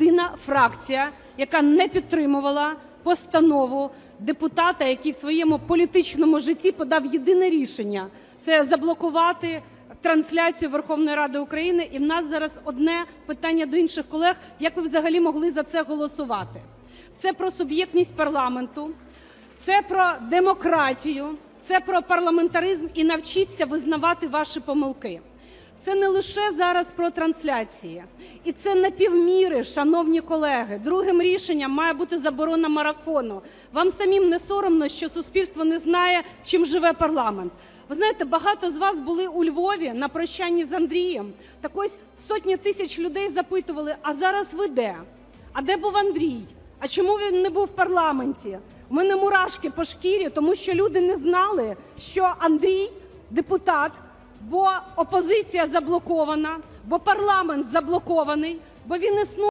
єдина фракція, яка не підтримувала постанову депутата, який в своєму політичному житті подав єдине рішення це заблокувати трансляцію Верховної Ради України. І в нас зараз одне питання до інших колег: як ви взагалі могли за це голосувати? Це про суб'єктність парламенту, це про демократію, це про парламентаризм і навчіться визнавати ваші помилки. Це не лише зараз про трансляції, і це не півміри, шановні колеги. Другим рішенням має бути заборона марафону. Вам самим не соромно, що суспільство не знає, чим живе парламент. Ви знаєте, багато з вас були у Львові на прощанні з Андрієм. Так ось сотні тисяч людей запитували: а зараз ви де? А де був Андрій? А чому він не був в парламенті? У мене мурашки по шкірі, тому що люди не знали, що Андрій депутат, бо опозиція заблокована, бо парламент заблокований, бо він існує.